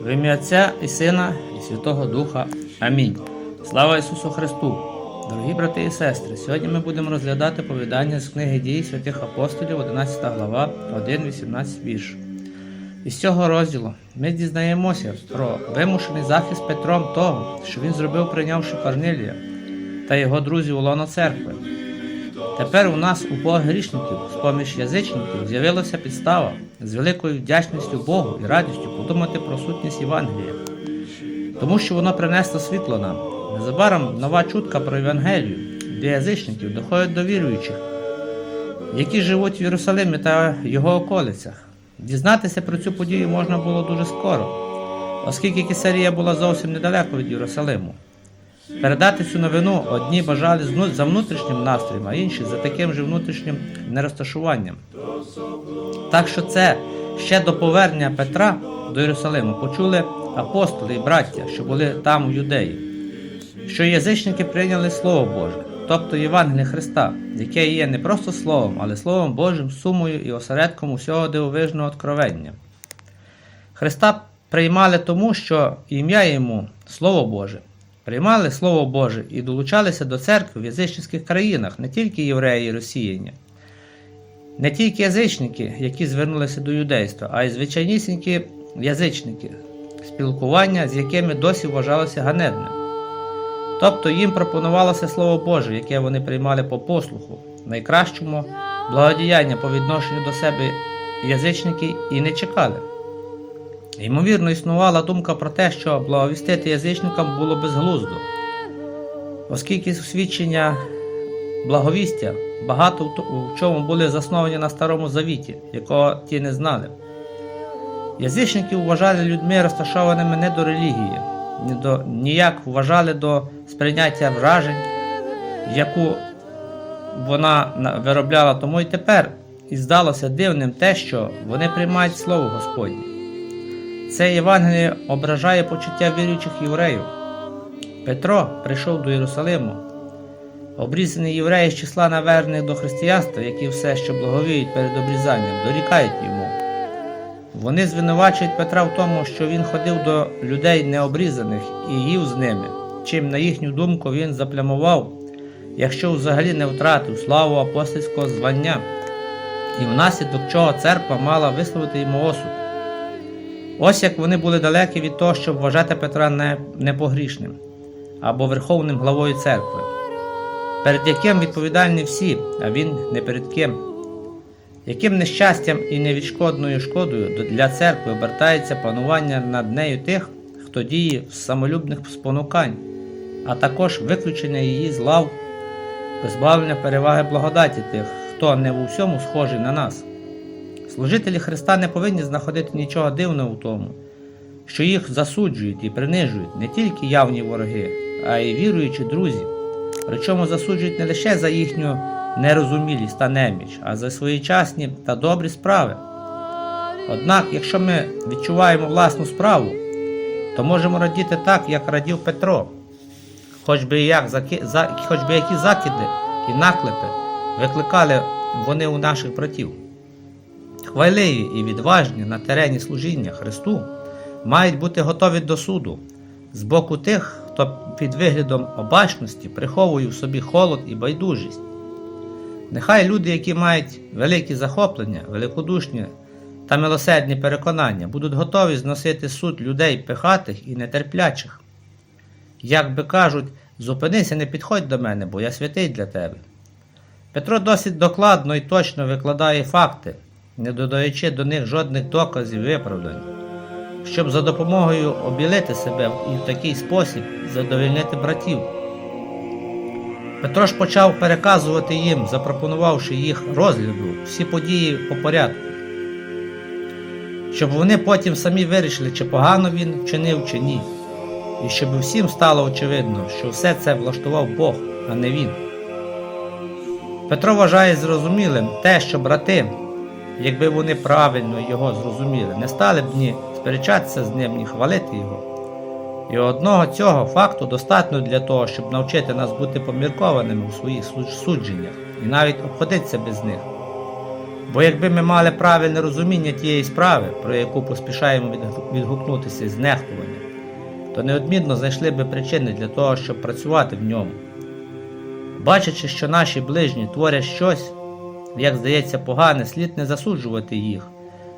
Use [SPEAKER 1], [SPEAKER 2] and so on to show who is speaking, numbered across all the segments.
[SPEAKER 1] В ім'я Отця і Сина, і Святого Духа. Амінь. Слава Ісусу Христу! Дорогі брати і сестри, сьогодні ми будемо розглядати повідання з книги дій святих апостолів, 11 глава, 1-18 вірш. Із цього розділу ми дізнаємося про вимушений захист Петром того, що він зробив, прийнявши Корнилія та його друзів у лоно церкви. Тепер у нас, у грішників, з-поміж язичників, з'явилася підстава з великою вдячністю Богу і радістю подумати про сутність Євангелія, тому що воно принесло світло нам. Незабаром нова чутка про Євангелію для язичників доходить до віруючих, які живуть в Єрусалимі та його околицях. Дізнатися про цю подію можна було дуже скоро, оскільки Кесарія була зовсім недалеко від Єрусалиму. Передати цю новину одні бажали за внутрішнім настроєм, а інші за таким же внутрішнім нерозташуванням. Так що це ще до повернення Петра до Єрусалиму почули апостоли і браття, що були там у юдеї, що язичники прийняли Слово Боже, тобто Євангеліє Христа, яке є не просто Словом, але Словом Божим, сумою і осередком усього дивовижного откровення. Христа приймали тому, що ім'я йому Слово Боже. Приймали Слово Боже і долучалися до церкви в язичницьких країнах, не тільки євреї і росіяни, не тільки язичники, які звернулися до юдейства, а й звичайнісінькі язичники, спілкування, з якими досі вважалося ганебним. Тобто їм пропонувалося Слово Боже, яке вони приймали по послуху, найкращому благодіяння по відношенню до себе язичники і не чекали. Ймовірно, існувала думка про те, що благовістити язичникам було безглуздо, оскільки свідчення благовістя багато в чому були засновані на Старому Завіті, якого ті не знали. Язичників вважали людьми розташованими не до релігії, ні до, ніяк вважали до сприйняття вражень, яку вона виробляла тому й тепер, і здалося дивним те, що вони приймають Слово Господнє. Це Євангеліє ображає почуття віруючих євреїв. Петро прийшов до Єрусалиму, обрізаний євреї з числа навернених до християнства, які все, що благовіють перед обрізанням, дорікають йому. Вони звинувачують Петра в тому, що він ходив до людей необрізаних і їв з ними, чим, на їхню думку, він заплямував, якщо взагалі не втратив славу апостольського звання, і внаслідок чого церква мала висловити йому осуд. Ось як вони були далекі від того, щоб вважати Петра непогрішним або верховним главою церкви, перед яким відповідальні всі, а він не перед ким. Яким нещастям і невідшкодною шкодою для церкви обертається панування над нею тих, хто діє з самолюбних спонукань, а також виключення її з лав, позбавлення переваги благодаті тих, хто не в усьому схожий на нас. Служителі Христа не повинні знаходити нічого дивного в тому, що їх засуджують і принижують не тільки явні вороги, а й віруючі друзі. Причому засуджують не лише за їхню нерозумілість та неміч, а за своєчасні та добрі справи. Однак, якщо ми відчуваємо власну справу, то можемо радіти так, як радів Петро, хоч би, як, хоч би які закиди і наклепи викликали вони у наших братів. Хвайливі і відважні на терені служіння Христу мають бути готові до суду з боку тих, хто під виглядом обачності приховує в собі холод і байдужість. Нехай люди, які мають великі захоплення, великодушні та милосердні переконання, будуть готові зносити суд людей пихатих і нетерплячих. Як би кажуть, зупинися, не підходь до мене, бо я святий для тебе. Петро досить докладно і точно викладає факти, не додаючи до них жодних доказів виправдань, щоб за допомогою обілити себе і в такий спосіб задовольнити братів. Петро ж почав переказувати їм, запропонувавши їх розгляду всі події по порядку, щоб вони потім самі вирішили, чи погано він вчинив, чи ні, і щоб всім стало очевидно, що все це влаштував Бог, а не він. Петро вважає зрозумілим те, що брати, якби вони правильно його зрозуміли, не стали б ні сперечатися з ним, ні хвалити його. І одного цього факту достатньо для того, щоб навчити нас бути поміркованими у своїх судженнях і навіть обходитися без них. Бо якби ми мали правильне розуміння тієї справи, про яку поспішаємо відгукнутися з нехтуванням, то неодмінно знайшли би причини для того, щоб працювати в ньому. Бачачи, що наші ближні творять щось, як здається, погане, слід не засуджувати їх,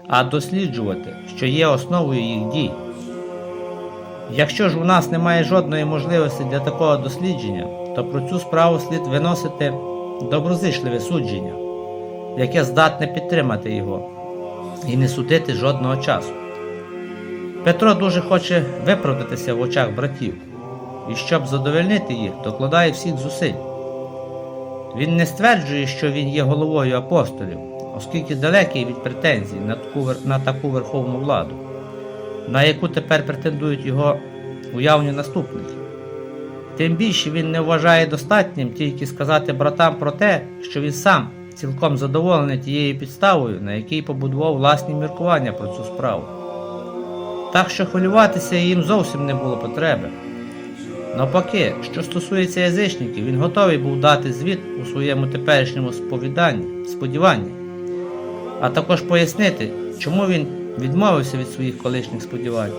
[SPEAKER 1] а досліджувати, що є основою їх дій. Якщо ж у нас немає жодної можливості для такого дослідження, то про цю справу слід виносити доброзичливе судження, яке здатне підтримати його і не судити жодного часу. Петро дуже хоче виправдатися в очах братів, і щоб задовольнити їх, докладає всіх зусиль. Він не стверджує, що він є головою апостолів, оскільки далекий від претензій на таку, на таку верховну владу, на яку тепер претендують його уявні наступники. Тим більше він не вважає достатнім тільки сказати братам про те, що він сам цілком задоволений тією підставою, на якій побудував власні міркування про цю справу. Так що хвилюватися їм зовсім не було потреби. Навпаки, що стосується язичників, він готовий був дати звіт у своєму теперішньому сповіданні, сподіванні, а також пояснити, чому він відмовився від своїх колишніх сподівань,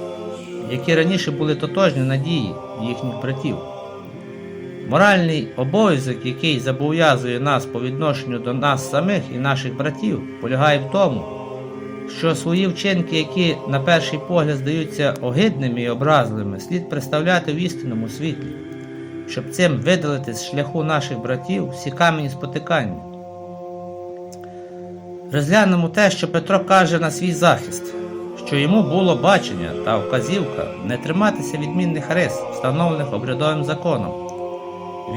[SPEAKER 1] які раніше були тотожні надії їхніх братів. Моральний обов'язок, який зобов'язує нас по відношенню до нас самих і наших братів, полягає в тому, що свої вчинки, які на перший погляд здаються огидними і образливими, слід представляти в істинному світлі, щоб цим видалити з шляху наших братів всі камені спотикання. Розглянемо те, що Петро каже на свій захист, що йому було бачення та вказівка не триматися відмінних рис, встановлених обрядовим законом.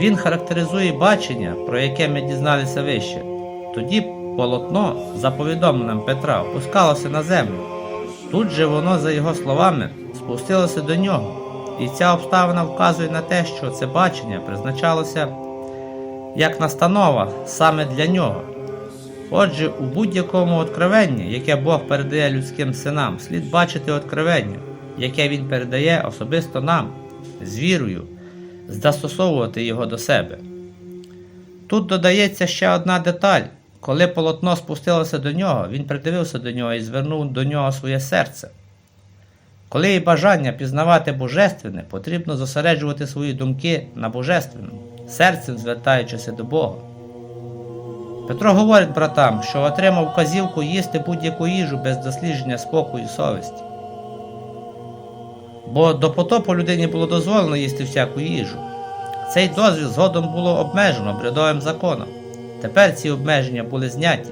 [SPEAKER 1] Він характеризує бачення, про яке ми дізналися вище. Тоді полотно, за повідомленням Петра, опускалося на землю. Тут же воно, за його словами, спустилося до нього. І ця обставина вказує на те, що це бачення призначалося як настанова саме для нього. Отже, у будь-якому откровенні, яке Бог передає людським синам, слід бачити откровення, яке Він передає особисто нам, з вірою, застосовувати його до себе. Тут додається ще одна деталь. Коли полотно спустилося до нього, він придивився до нього і звернув до нього своє серце. Коли є бажання пізнавати божественне, потрібно зосереджувати свої думки на божественному, серцем звертаючися до Бога. Петро говорить братам, що отримав вказівку їсти будь-яку їжу без дослідження спокою і совісті. Бо до потопу людині було дозволено їсти всяку їжу. Цей дозвіл згодом було обмежено обрядовим законом. Тепер ці обмеження були зняті.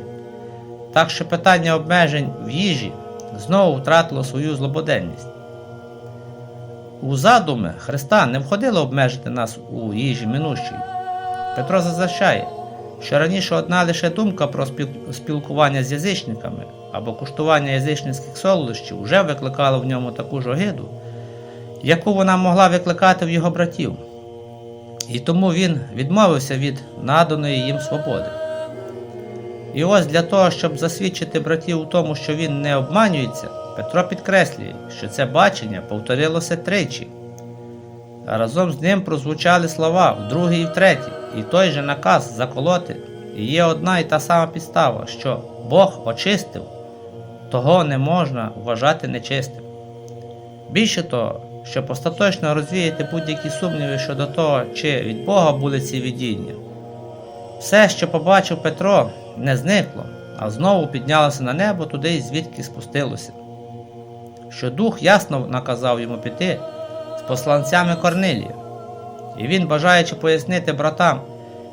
[SPEAKER 1] Так що питання обмежень в їжі знову втратило свою злободенність. У задуми Христа не входило обмежити нас у їжі минущій. Петро зазначає, що раніше одна лише думка про спілкування з язичниками або куштування язичницьких солодощів вже викликала в ньому таку ж огиду, яку вона могла викликати в його братів. І тому він відмовився від наданої їм свободи. І ось для того, щоб засвідчити братів у тому, що він не обманюється, Петро підкреслює, що це бачення повторилося тричі. А разом з ним прозвучали слова вдруге і втретє, і той же наказ заколоти. І є одна і та сама підстава, що Бог очистив, того не можна вважати нечистим. Більше того, щоб остаточно розвіяти будь-які сумніви щодо того, чи від Бога були ці видіння. Все, що побачив Петро, не зникло, а знову піднялося на небо туди, звідки спустилося. Що дух ясно наказав йому піти з посланцями Корнилія. І він, бажаючи пояснити братам,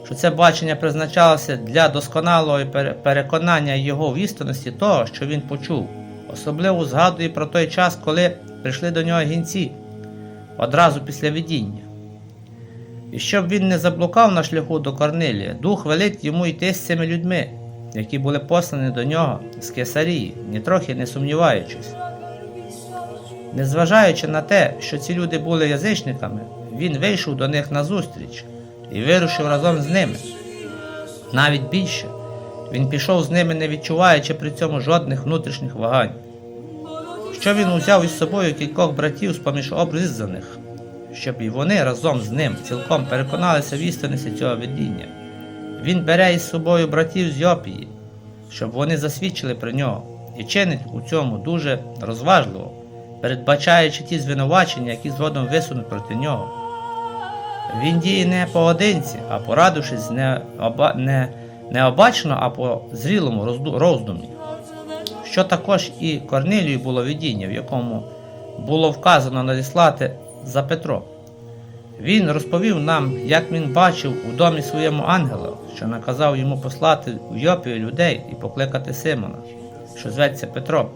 [SPEAKER 1] що це бачення призначалося для досконалого пере- переконання його в істинності того, що він почув, особливо згадує про той час, коли прийшли до нього гінці одразу після видіння. І щоб він не заблукав на шляху до Корнилія, дух велить йому йти з цими людьми, які були послані до нього з Кесарії, нітрохи не сумніваючись. Незважаючи на те, що ці люди були язичниками, він вийшов до них назустріч і вирушив разом з ними. Навіть більше, він пішов з ними, не відчуваючи при цьому жодних внутрішніх вагань. Що він узяв із собою кількох братів з-поміж обрізаних, щоб і вони разом з ним цілком переконалися в істинності цього видіння. Він бере із собою братів з Йопії, щоб вони засвідчили про нього, і чинить у цьому дуже розважливо, передбачаючи ті звинувачення, які згодом висунуть проти нього. Він діє не поодинці, а порадившись не, оба, не, не обачно, а по зрілому розду- роздумі. Що також і Корнилію було видіння, в якому було вказано надіслати за Петро. Він розповів нам, як він бачив у домі своєму ангела, що наказав йому послати у Йопію людей і покликати Симона, що зветься Петро.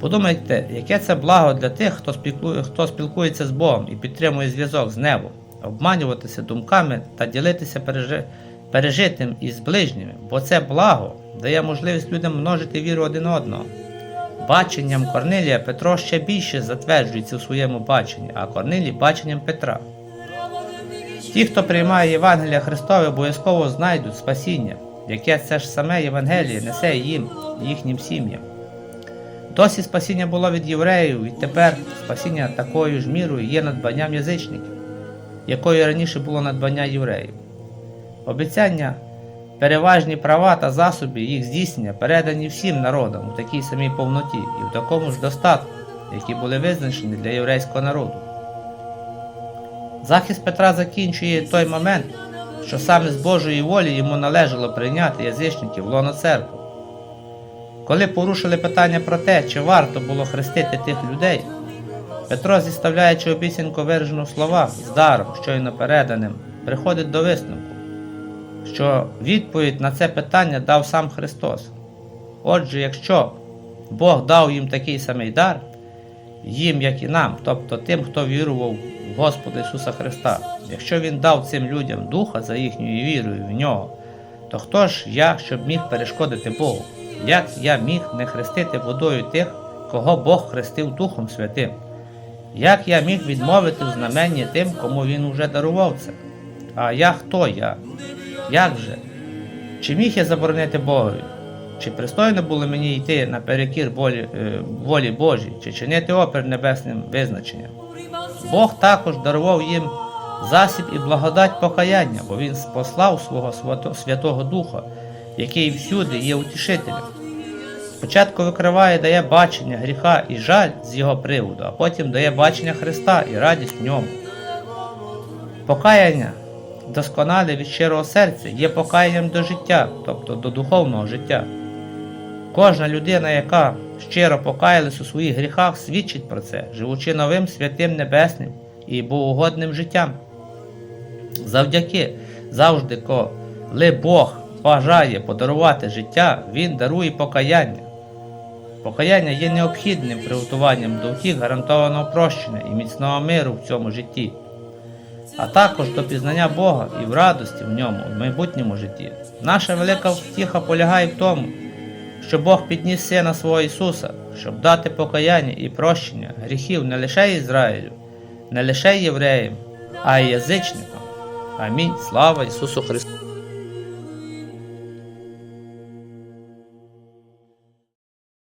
[SPEAKER 1] Подумайте, яке це благо для тих, хто спілкує, хто спілкується з Богом і підтримує зв'язок з небом, обманюватися думками та ділитися пережи- пережитим із ближніми, бо це благо дає можливість людям множити віру один одного. Баченням Корнилія Петро ще більше затверджується у своєму баченні, а Корнилій баченням Петра. Ті, хто приймає Євангелія Христове, обов'язково знайдуть спасіння, яке це ж саме Євангеліє несе їм, їхнім сім'ям. Досі спасіння було від євреїв, і тепер спасіння такою ж мірою є надбанням язичників, якою раніше було надбання євреїв. Обіцяння, переважні права та засоби їх здійснення передані всім народам у такій самій повноті і в такому ж достатку, які були визначені для єврейського народу. Захист Петра закінчує той момент, що саме з Божої волі йому належало прийняти язичників в лоно церкви. Коли порушили питання про те, чи варто було хрестити тих людей, Петро, зіставляючи обіцянку виражену в словах з даром, щойно переданим, приходить до висновку, що відповідь на це питання дав сам Христос. Отже, якщо Бог дав їм такий самий дар, їм, як і нам, тобто тим, хто вірував в Господа Ісуса Христа, якщо Він дав цим людям духа за їхньою вірою в нього, то хто ж я, щоб міг перешкодити Богу? Як я міг не хрестити водою тих, кого Бог хрестив Духом Святим? Як я міг відмовити в знаменні тим, кому він уже дарував це? А я хто я? Як же? Чи міг я заборонити Богові? Чи пристойно було мені йти наперекір волі, е, волі Божій, чи чинити опір небесним визначенням? Бог також дарував їм засіб і благодать покаяння, бо Він послав свого Святого Духа, який всюди є утішителем. Спочатку викриває, дає бачення гріха і жаль з його приводу, а потім дає бачення Христа і радість в ньому. Покаяння досконале від щирого серця є покаянням до життя, тобто до духовного життя. Кожна людина, яка щиро покаялась у своїх гріхах, свідчить про це, живучи новим святим небесним і богоугодним життям. Завдяки завжди, коли Бог бажає подарувати життя, Він дарує покаяння. Покаяння є необхідним приготуванням до втіх гарантованого прощення і міцного миру в цьому житті, а також до пізнання Бога і в радості в ньому в майбутньому житті. Наша велика втіха полягає в тому, що Бог підніс Сина свого Ісуса, щоб дати покаяння і прощення гріхів не лише Ізраїлю, не лише євреям, а й язичникам. Амінь. Слава Ісусу Христу!